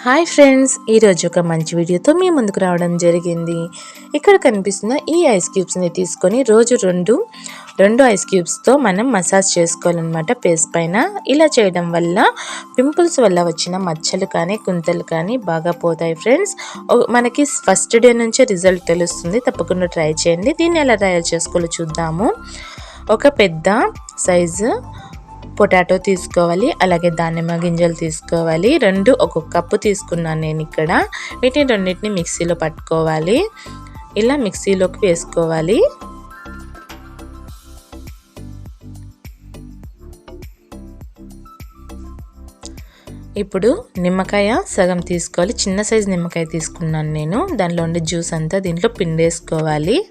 Hi friends ఈరోజు ఒక మంచి వీడియోతో మీ ముందుకు రావడం జరిగింది. ఇక్కడ కనిపిస్తున్న ఈ ఐస్ క్యూబ్స్ని తీసుకొని రోజు రెండు రెండు ఐస్ క్యూబ్స్తో మనం మసాజ్ చేసుకోవాలన్నమాట పేస్ పైన. ఇలా చేయడం వల్ల పింపుల్స్ వల్ల వచ్చిన మచ్చలు కానీ కుంతలు కానీ బాగా పోతాయి ఫ్రెండ్స్. మనకి ఫస్ట్ డే నుంచే రిజల్ట్ తెలుస్తుంది. తప్పకుండా ట్రై చేయండి. దీన్ని ఎలా తయారు చేసుకోవాలో చూద్దాము. ఒక పెద్ద సైజు పొటాటో తీసుకోవాలి అలాగే దానిమ్మ గింజలు తీసుకోవాలి. రెండు ఒక్కొక్క కప్పు తీసుకున్నాను నేను ఇక్కడ. వీటిని రెండింటిని మిక్సీలో పట్టుకోవాలి. ఇలా మిక్సీలోకి వేసుకోవాలి. ఇప్పుడు నిమ్మకాయ సగం తీసుకోవాలి. చిన్న సైజు నిమ్మకాయ తీసుకున్నాను నేను. దానిలో ఉండే జ్యూస్ అంతా దీంట్లో పిండేసుకోవాలి.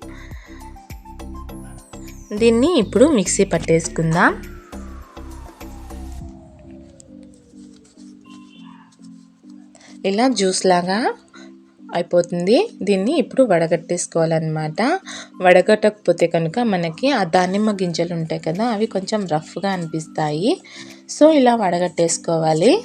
దీన్ని ఇప్పుడు మిక్సీ పట్టేసుకుందాం. ఇలా జ్యూస్ లాగా అయిపోతుంది. దీన్ని ఇప్పుడు వడగట్టేసుకోవాలన్నమాట. వడగట్టకపోతే కనుక మనకి ఆ దానిమ్మ గింజలు ఉంటాయి కదా అవి కొంచెం రఫ్గా అనిపిస్తాయి. సో ఇలా వడగట్టేసుకోవాలి.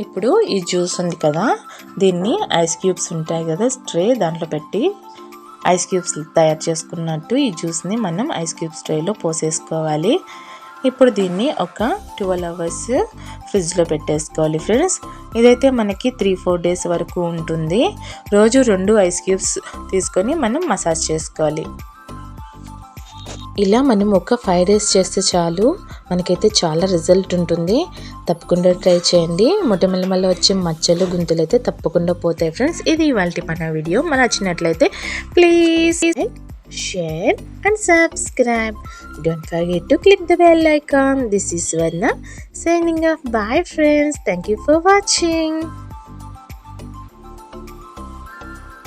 ఇప్పుడు ఈ జ్యూస్ ఉంది కదా దీన్ని ఐస్ క్యూబ్స్ ఉంటాయి కదా స్ట్రే దాంట్లో పెట్టి ఐస్ క్యూబ్స్ తయారు చేసుకున్నట్టు ఈ జ్యూస్ని మనం ఐస్ క్యూబ్స్ ట్రేలో పోసేసుకోవాలి. ఇప్పుడు దీన్ని ఒక ట్వెల్వ్ అవర్స్ ఫ్రిడ్జ్లో పెట్టేసుకోవాలి ఫ్రెండ్స్. ఇదైతే మనకి త్రీ ఫోర్ డేస్ వరకు ఉంటుంది. రోజు రెండు ఐస్ క్యూబ్స్ తీసుకొని మనం మసాజ్ చేసుకోవాలి. ఇలా మనం ఒక ఫైవ్ డేస్ చేస్తే చాలు. మనకైతే చాలా రిజల్ట్ ఉంటుంది. తప్పకుండా ట్రై చేయండి. మొట్టమొదటి మళ్ళీ వచ్చే మచ్చలు గుంతలు అయితే తప్పకుండా పోతాయి ఫ్రెండ్స్ ఇది ఇవాళ మన వీడియో మన నచ్చినట్లయితే please share and subscribe don't forget to click the bell icon this is Varna signing off bye friends thank you for watching